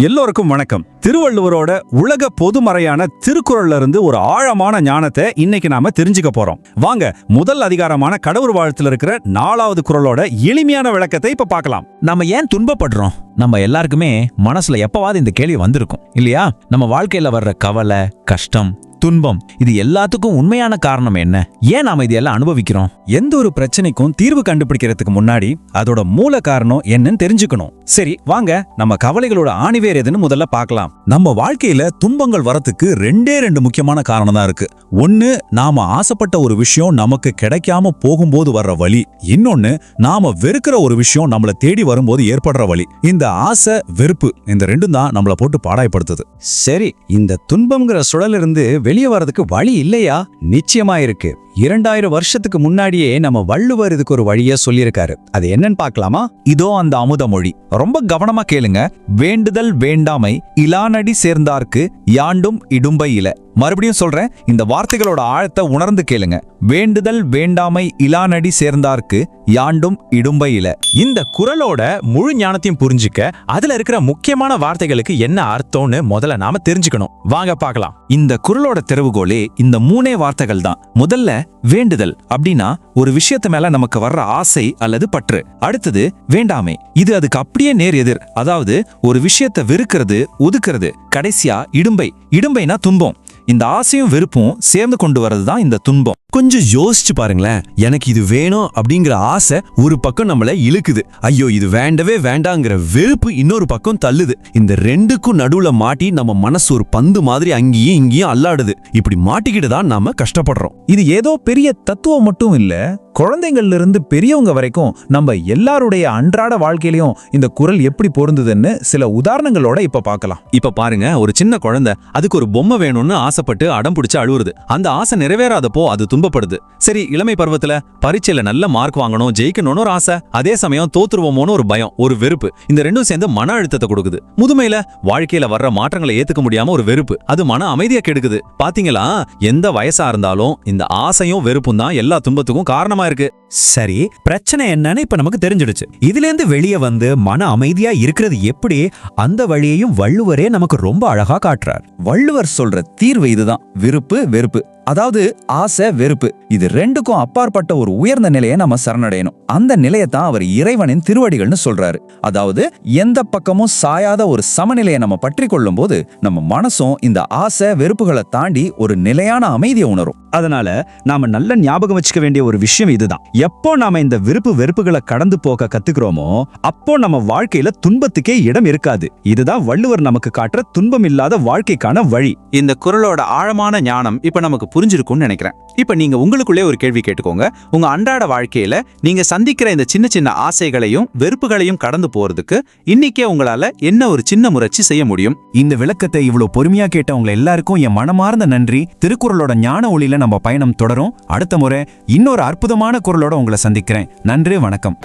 எல்லோருக்கும் வணக்கம். திருவள்ளுவரோட உலக பொதுமறையான திருக்குறள்ல இருந்து ஒரு ஆழமான ஞானத்தை இன்னைக்கு நாம தெரிஞ்சுக்க போறோம். வாங்க முதல் அதிகாரமான கடவுள் வாழ்த்துல இருக்கிற நாலாவது குறளோட எளிமையான விளக்கத்தை இப்ப பார்க்கலாம். நம்ம ஏன் துன்பப்படுறோம்? நம்ம எல்லாருக்குமே மனசுல எப்பவாவது இந்த கேள்வி வந்திருக்கும். இல்லையா? நம்ம வாழ்க்கையில வர்ற கவலை கஷ்டம் துன்பம். இது எல்லாத்துக்கும் உண்மையான காரணம் என்ன? ஏன் நாம இதெல்லாம் அனுபவிக்கிறோம்? எந்த ஒரு பிரச்சனைக்கும் தீர்வு கண்டுபிடிக்கிறதுக்கு முன்னாடி அதோட மூல காரணம் என்னன்னு தெரிஞ்சுக்கணும். சரி வாங்க நம்ம கவலைகளோட ஆணிவேர் எதுன்னு முதல்ல பார்க்கலாம். நம்ம வாழ்க்கையில துன்பங்கள் வரத்துக்கு ரெண்டே ரெண்டு முக்கியமான காரணம் தான் இருக்கு. ஒன்னு நாம ஆசைப்பட்ட ஒரு விஷயம் நமக்கு கிடைக்காம போகும்போது வர்ற வழி இன்னொன்னு நாம வெறுக்கிற ஒரு விஷயம் நம்மள தேடி வரும்போது ஏற்படுற வழி இந்த ஆசை வெறுப்பு இந்த ரெண்டும் தான் நம்மள போட்டு பாடாயப்படுத்துது. சரி இந்த துன்பம்ங்கிற சுழலிருந்து வெளியே வர்றதுக்கு வழி இல்லையா? நிச்சயமா இருக்கு. இரண்டாயிரம் வருஷத்துக்கு முன்னாடியே நம்ம வள்ளுவர் இதுக்கு ஒரு வழிய சொல்லியிருக்காரு. அது என்னன்னு பார்க்கலாமா? இதோ அந்த அமுத மொழி. ரொம்ப கவனமா கேளுங்க. வேண்டுதல் வேண்டாமை இலானடி சேர்ந்தார்க்கு யாண்டும் இடும்பை இல. மறுபடியும் சொல்றேன் இந்த வார்த்தைகளோட ஆழத்தை உணர்ந்து கேளுங்க. வேண்டுதல் வேண்டாமை இலானடி சேர்ந்தார்க்கு யாண்டும் இடும்பை இல. இந்த குறளோட முழு ஞானத்தையும் புரிஞ்சுக்க அதுல இருக்கிற முக்கியமான வார்த்தைகளுக்கு என்ன அர்த்தம்னு முதல்ல நாம தெரிஞ்சுக்கணும். வாங்க பார்க்கலாம். இந்த குறளோட திறவுகோலே இந்த மூணே வார்த்தைகள் தான் முதல்ல வேண்டுதல் அப்படின்னா ஒரு விஷயத்து மேல நமக்கு வர்ற ஆசை அல்லது பற்று. அடுத்தது வேண்டாமை. இது அதுக்கு அப்படியே நேர் எதிர். அதாவது ஒரு விஷயத்தை வெறுக்கிறது ஒதுக்குறது கடைசியா இடும்பை. இடும்பைனா துன்பம். இந்த ஆசையும் வெறுப்பும் சேர்ந்து கொண்டு வர்றது தான் இந்த துன்பம். கொஞ்சம் யோசிச்சு பாருங்களேன். எனக்கு இது வேணும் அப்படிங்கிற ஆசை ஒரு பக்கம் நம்மள இழுக்குது. ஐயோ இது வேண்டவே வேண்டாங்கிற வெறுப்பு இன்னொரு பக்கம் தள்ளுது. இந்த ரெண்டுக்கும் நடுவுல மாட்டி நம்ம மனசு ஒரு பந்து மாதிரி அங்கேயும் இங்கேயும் அல்லாடுது. இப்படி மாட்டிக்கிட்டு தான் நாம கஷ்டப்படுறோம். இது ஏதோ பெரிய தத்துவம் மட்டும் இல்ல குழந்தைங்கள்ல இருந்து பெரியவங்க வரைக்கும் நம்ம எல்லாருடைய அன்றாட வாழ்க்கையிலயும் இந்த குரல் எப்படி பொருந்துதுன்னு சில உதாரணங்களோட இப்ப பார்க்கலாம். இப்ப பாருங்க ஒரு சின்ன குழந்தை அதுக்கு ஒரு பொம்மை வேணும்னு ஆசைப்பட்டு அடம் பிடிச்சு அழுவுறது. அந்த ஆசை நிறைவேறாதப்போ அது துன்பப்படுது சரி இளமை பருவத்துல பரீட்சையில நல்ல மார்க் வாங்கணும் ஜெயிக்கணும்னு ஒரு ஆசை அதே சமயம் தோத்துருவோமோன்னு ஒரு பயம் ஒரு வெறுப்பு. இந்த ரெண்டும் சேர்ந்து மன அழுத்தத்தை கொடுக்குது. முதுமையில வாழ்க்கையில வர்ற மாற்றங்களை ஏத்துக்க முடியாம ஒரு வெறுப்பு. அது மன அமைதியா கெடுக்குது. பாத்தீங்களா? எந்த வயசா இருந்தாலும் இந்த ஆசையும் வெறுப்பும் தான் எல்லா துன்பத்துக்கும் காரணமா இருக்கு. சரி பிரச்சனை என்னன்னு இப்ப நமக்கு தெரிஞ்சிடுச்சு. இதுல இருந்து வெளியே வந்து மன அமைதியா இருக்கிறது எப்படி அந்த வழியையும் வள்ளுவரே நமக்கு ரொம்ப அழகா காட்டுறார். வள்ளுவர் சொல்ற தீர்வு இதுதான். விருப்பு வெறுப்பு. அதாவது ஆசை வெறுப்பு இது ரெண்டுக்கும் அப்பாற்பட்ட ஒரு உயர்ந்த நிலையை நம்ம சரணடையணும். அந்த நிலையை தான் அவர் இறைவனின் திருவடிகள்னு சொல்றாரு. அதாவது எந்த பக்கமும் சாயாத ஒரு சமநிலையை நம்ம பற்றி கொள்ளும் போது நம்ம மனசும் இந்த ஆசை வெறுப்புகளை தாண்டி ஒரு நிலையான அமைதியை உணரும். அதனால நாம நல்ல ஞாபகம் வச்சுக்க வேண்டிய ஒரு விஷயம் இதுதான். எப்போ நாம இந்த விருப்பு வெறுப்புகளை கடந்து போக கத்துக்கிறோமோ அப்போ நம்ம வாழ்க்கையில துன்பத்துக்கே இடம் இருக்காது. இதுதான் வள்ளுவர் நமக்கு காட்டுற துன்பம் இல்லாத வாழ்க்கைக்கான வழி. இந்த குறளோட ஆழமான ஞானம் இப்ப நமக்கு புரிஞ்சிருக்கும்னு நினைக்கிறேன். இப்ப நீங்க உங்களுக்குள்ளே ஒரு கேள்வி கேட்டுக்கோங்க. உங்க அன்றாட வாழ்க்கையில நீங்க சந்திக்கிற இந்த சின்ன சின்ன ஆசைகளையும் வெறுப்புகளையும் கடந்து போறதுக்கு இன்னைக்கே உங்களால என்ன ஒரு சின்ன முயற்சி செய்ய முடியும்? இந்த விளக்கத்தை இவ்வளவு பொறுமையா கேட்டவங்க எல்லாருக்கும் என் மனமார்ந்த நன்றி. திருக்குறளோட ஞான ஒளியில நம்ம பயணம் தொடரும். அடுத்த முறை இன்னொரு அற்புதமான குரலோட உங்களை சந்திக்கிறேன். நன்றி வணக்கம்.